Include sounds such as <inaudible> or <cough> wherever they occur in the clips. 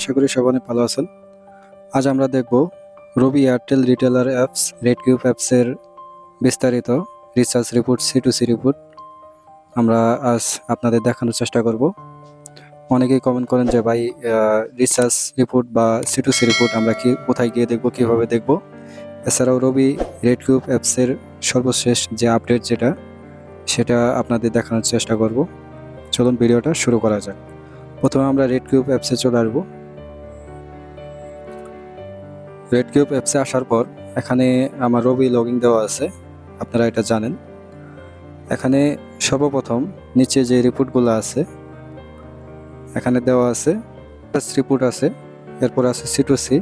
আশা করি সবাই অনেক ভালো আছেন। আজ আমরা দেখব Robi Airtel retailer apps, red cube অ্যাপসের বিস্তারিত research report C to C report. আমরা আজ আপনাদের দেখানোর চেষ্টা করব। অনেকেই কমেন্ট করেন যে, ভাই রিসার্চ রিপোর্ট বা সি টু সি রিপোর্ট আমরা কি, কোথায় গিয়ে দেখব, কীভাবে দেখব? এছাড়াও রবি রেড কিউব অ্যাপসের সর্বশেষ যে আপডেট যেটা, সেটা আপনাদের দেখানোর চেষ্টা করব। চলুন ভিডিওটা শুরু করা যাক। প্রথমে আমরা রেড কিউব অ্যাপসে চলে আসব। রেড কিউব অ্যাপসে আসার পর, এখানে আমার রবি লগইন দেওয়া আছে। আপনারা এটা জানেন। এখানে সর্বপ্রথম নিচে যে রিপোর্টগুলো আছে, এখানে দেওয়া আছে। রিপোর্ট আছে, এরপর আছে সি টু সি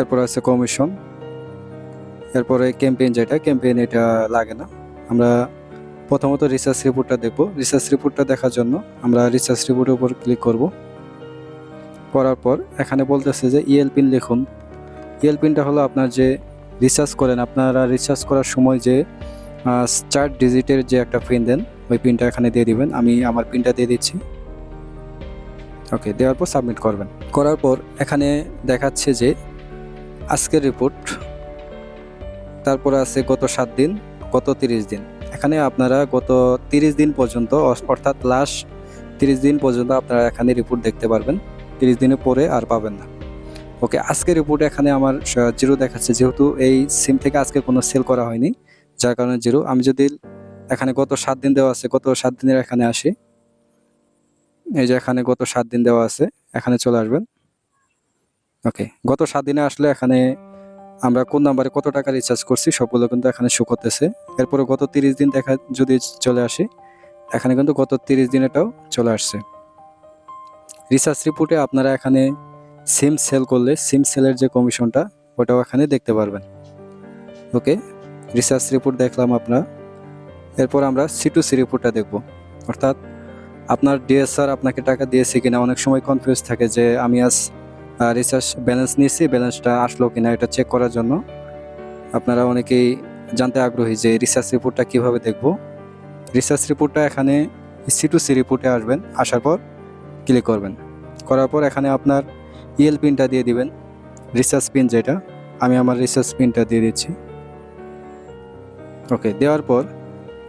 এরপর আছে কমিশন এরপরে ক্যাম্পেইন যেটা ক্যাম্পেইন এটা লাগে না। আমরা প্রথমত রিসার্চ রিপোর্টটা দেখব। রিসার্চ রিপোর্টটা দেখার জন্য আমরা রিসার্চ রিপোর্টের উপর ক্লিক করব। করার পর এখানে বলতেছে যে ইএলপিন লিখুন। ইএল পিনটা হলো আপনার যে রিচার্জ করেন, আপনারা রিচার্জ করার সময় যে চার ডিজিটের যে একটা পিন দেন, ওই পিনটা এখানে দিয়ে দিবেন। আমি আমার পিনটা দিয়ে দিচ্ছি। ওকে দেওয়ার পর সাবমিট করবেন। করার পর এখানে দেখাচ্ছে যে, আজকের রিপোর্ট তারপর আছে গত সাত দিন, গত তিরিশ দিন। এখানে আপনারা গত তিরিশ দিন পর্যন্ত, অর্থাৎ লাস্ট তিরিশ দিন পর্যন্ত আপনারা এখানে রিপোর্ট দেখতে পারবেন। তিরিশ দিনের পরে আর পাবেন না। ওকে আজকে রিপোর্ট এখানে আমার জিরো দেখাচ্ছে যেহেতু এই সিম থেকে আজকে কোনো সেল করা হয়নি, যার কারণে জিরো। আমি যদি এখানে গত সাত দিন দেওয়া আছে, গত সাত দিনের এখানে আসি। এই যে এখানে গত সাত দিন দেওয়া আছে, এখানে চলে আসবেন। ওকে, গত সাত দিনে আসলে এখানে আমরা কোন নাম্বারে কত টাকা রিচার্জ করছি, সবগুলো কিন্তু এখানে শো করতেছে। এরপরে গত তিরিশ দিন দেখা, যদি চলে আসি, এখানে কিন্তু গত তিরিশ দিনেটাও চলে আসছে। রিসার্চ রিপোর্টে আপনারা এখানে সিম সেল করলে সিম সেলের যে কমিশনটা, ওটাও এখানে দেখতে পারবেন। ওকে, রিসার্চ রিপোর্ট দেখলাম আপনার। এরপর আমরা সি টু সি রিপোর্টটা দেখব। অর্থাৎ আপনার ডিএসআর আপনাকে টাকা দিয়েছে কিনা, অনেক সময় কনফিউজ থাকে যে আমি আজ রিসার্চ ব্যালেন্স নিয়েছি ব্যালেন্সটা আসলো কিনা, এটা চেক করার জন্য। আপনারা অনেকেই জানতে আগ্রহী যে রিসার্চ রিপোর্টটা কীভাবে দেখব। রিসার্চ রিপোর্টটা এখানে সি টু সি রিপোর্টে আসবেন, আসার পর ক্লিক করবেন। করার পর এখানে আপনার ইএল পিনটা দিয়ে দিবেন, রিসার্চ পিন যেটা, আমি আমার রিসার্চ পিনটা দিয়ে দিচ্ছি। ওকে, দেওয়ার পর,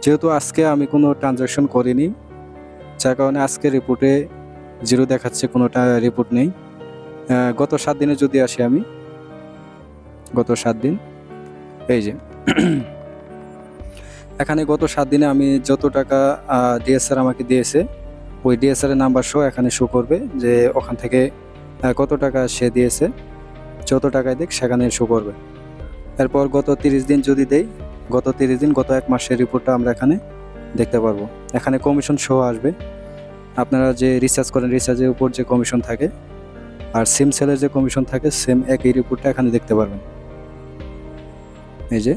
যেহেতু আজকে আমি কোনো ট্রানজাকশন করিনি, যার কারণে আজকে রিপোর্টে জিরো দেখাচ্ছে, কোনোটা রিপোর্ট নেই। গত সাত দিনে যদি আসি আমি, গত সাত দিন, এই যে, <clears throat> এখানে গত সাত দিনে আমি যত টাকা ডিএসআর আমাকে দিয়েছে, ওই ডিএসআর নাম্বার শো এখানে শো করবে যে ওখান থেকে কত টাকা সে দিয়েছে? যত টাকায় দিক, সেখানে শো করবে। এরপর গত তিরিশ দিন যদি দেই, গত তিরিশ দিন, গত এক মাসের রিপোর্টটা আমরা এখানে দেখতে পারব। এখানে কমিশন শো আসবে। আপনারা যে রিসার্চ করেন রিসার্চের উপর যে কমিশন থাকে, আর সিম সেলের যে কমিশন থাকে সেম একই রিপোর্টটা এখানে দেখতে পারবেন। এই যে।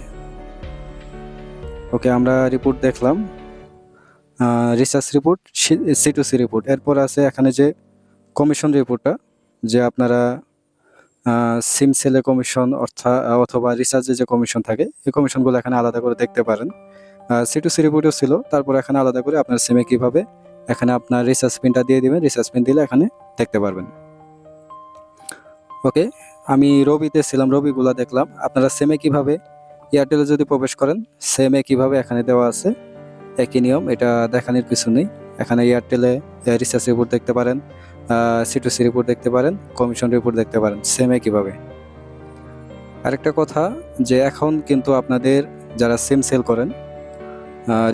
ওকে, আমরা রিপোর্ট দেখলাম। Research report C to C report এরপর আছে এখানে যে কমিশন রিপোর্টটা। যে আপনারা সিম সেলে কমিশন অর্থাৎ অথবা রিসার্চে যে কমিশন থাকে, এই কমিশনগুলো এখানে আলাদা করে দেখতে পারেন। সি টু সি রিপোর্টও ছিল, তারপর এখানে আলাদা করে আপনার সিমে কীভাবে এখানে আপনার রিসার্চ পিনটা দিয়ে দিবেন রিসার্চ পিন দিলে এখানে দেখতে পারবেন। ওকে আমি রবিতে ছিলাম, রবিগুলা দেখলাম। আপনারা সেমে কীভাবে এয়ারটেলে যদি প্রবেশ করেন সেমে কীভাবে এখানে দেওয়া আছে, একই নিয়ম, এটা দেখানোর কিছু নেই। এখানে এয়ারটেলে রিসার্চ রিপোর্ট দেখতে পারেন। সি টু সি রিপোর্ট দেখতে পারেন কমিশন রিপোর্ট দেখতে পারেন সেমে কীভাবে আরেকটা কথা, যে এখন কিন্তু আপনাদের যারা সিম সেল করেন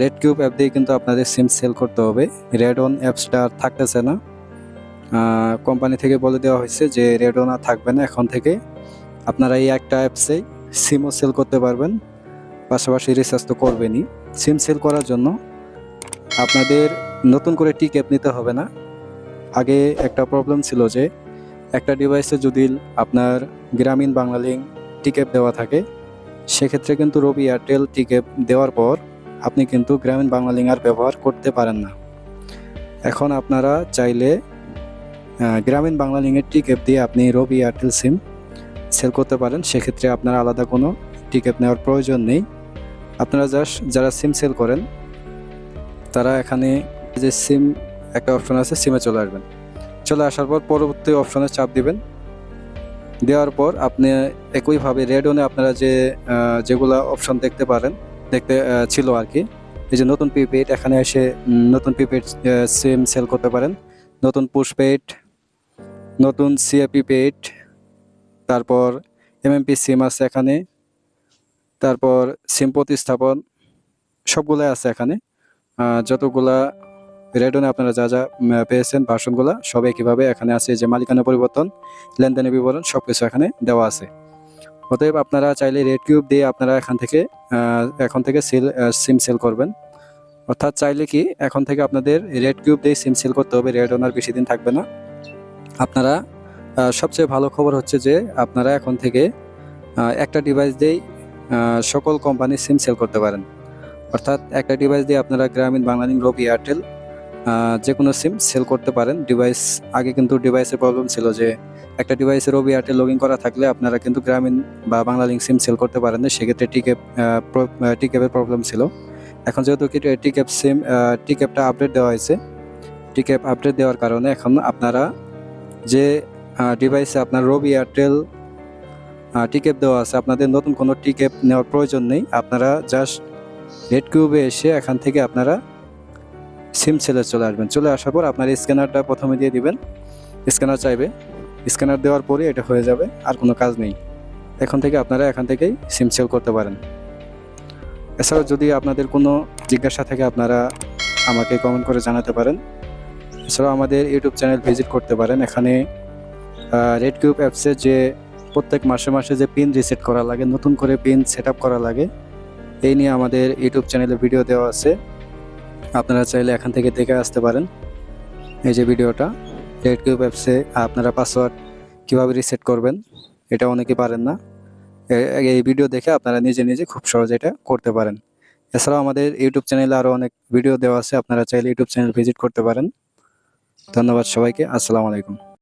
রেড কিউব অ্যাপ দিয়ে কিন্তু আপনাদের সিম সেল করতে হবে। রেড অন অ্যাপসটা আর থাকতেছে না। কোম্পানি থেকে বলে দেওয়া হয়েছে যে রেড অন আর থাকবে না এখন থেকে। আপনারা এই একটা অ্যাপসেই সিমও সেল করতে পারবেন, পাশাপাশি রিচার্জ তো করবেনই। সিম সেল করার জন্য আপনাদের নতুন করে টিক অ্যাপ নিতে হবে না। আগে একটা প্রবলেম ছিল যে, একটা ডিভাইসে যদি আপনার গ্রামীণ বাংলালিং টিকেপ দেওয়া থাকে, সেক্ষেত্রে কিন্তু রবি এয়ারটেল টিকেপ দেওয়ার পর আপনি কিন্তু গ্রামীণ বাংলালিং আর ব্যবহার করতে পারেন না। এখন আপনারা চাইলে গ্রামীণ বাংলালিংয়ের টিকেপ দিয়ে আপনি রবি এয়ারটেল সিম সেল করতে পারেন। সেক্ষেত্রে আপনার আলাদা কোনো টিকেপ নেওয়ার প্রয়োজন নেই। আপনারা জাস্ট যারা সিম সেল করেন, তারা এখানে যে সিম একটা অপশন আছে সিমে চলে আসবেন। চলে আসার পর পরবর্তী অপশনে চাপ দিবেন। দেওয়ার পর আপনি একইভাবে রেড ওনে আপনারা যে যেগুলা অপশন দেখতে পারেন, দেখতে ছিল আর কি, এই যে নতুন প্রিপেড এখানে এসে নতুন প্রিপেড সিম সেল করতে পারেন। নতুন পুশপেড নতুন সিএপি পেড তারপর এমএমপি সিম আছে এখানে, তারপর সিম প্রতিস্থাপন, সবগুলাই আছে এখানে। যতগুলা রেডনে আপনারা যা যা পেয়েছেন ভার্সনগুলা সব কীভাবে এখানে আছে, যে মালিকানা পরিবর্তন লেনদেনের বিবরণ সব কিছু এখানে দেওয়া আছে। অতএব আপনারা চাইলে রেড কিউব দিয়ে আপনারা এখান থেকে এখন থেকে সেল সিম সেল করবেন। অর্থাৎ চাইলে কি, এখন থেকে আপনাদের রেড কিউব দিয়ে সিম সেল করতে হবে, রেড ওনার বেশি দিন থাকবে না। আপনারা সবচেয়ে ভালো খবর হচ্ছে যে, আপনারা এখন থেকে একটা ডিভাইস দিয়েই সকল কোম্পানির সিম সেল করতে পারেন। অর্থাৎ একটা ডিভাইস দিয়ে আপনারা গ্রামীণ বাংলালিংক রবি এয়ারটেল যে কোনো সিম সেল করতে পারেন। ডিভাইস আগে কিন্তু ডিভাইসের প্রবলেম ছিল যে একটা ডিভাইসে রবি এয়ারটেল লগ ইন করা থাকলে আপনারা কিন্তু গ্রামীণ বা বাংলালিংক সিম সেল করতে পারেন না। সেক্ষেত্রে টিকেপ টিকেপের প্রবলেম ছিল। এখন যেহেতু টিকেপ সিম টিকেপটা আপডেট দেওয়া হয়েছে। টিকেপ আপডেট দেওয়ার কারণে এখন আপনারা যে ডিভাইসে আপনার রবি এয়ারটেল টিকেপ দেওয়া আছে, আপনাদের নতুন কোনো টিকেপ নেওয়ার প্রয়োজন নেই। আপনারা জাস্ট রেড কিউবে এসে এখান থেকে আপনারা সিম সেলে চলে আসবেন। চলে আসার পর আপনার স্ক্যানারটা প্রথমে দিয়ে দিবেন। স্ক্যানার চাইবে। স্ক্যানার দেওয়ার পরে এটা হয়ে যাবে, আর কোনো কাজ নেই। এখন থেকে আপনারা এখান থেকেই সিম সেল করতে পারেন। এছাড়াও যদি আপনাদের কোনো জিজ্ঞাসা থাকে, আপনারা আমাকে কমেন্ট করে জানাতে পারেন। এছাড়াও আমাদের ইউটিউব চ্যানেল ভিজিট করতে পারেন। এখানে রেড কিউব অ্যাপসে যে প্রত্যেক মাসে মাসে যে পিন রিসেট করা লাগে, নতুন করে পিন সেট করা লাগে, এই নিয়ে আমাদের ইউটিউব চ্যানেলে ভিডিও দেওয়া আছে। আপনারা চাইলে এখান থেকে দেখে আসতে পারেন। এই যে ভিডিওটা রেড কিউব অ্যাপসে আপনারা পাসওয়ার্ড কীভাবে রিসেট করবেন, এটা অনেকে পারেন না। এই ভিডিও দেখে আপনারা নিজে নিজে খুব সহজে এটা করতে পারেন। এছাড়াও আমাদের ইউটিউব চ্যানেলে আরও অনেক ভিডিও দেওয়া আছে, আপনারা চাইলে ইউটিউব চ্যানেল ভিজিট করতে পারেন। ধন্যবাদ সবাইকে, আসসালামু আলাইকুম।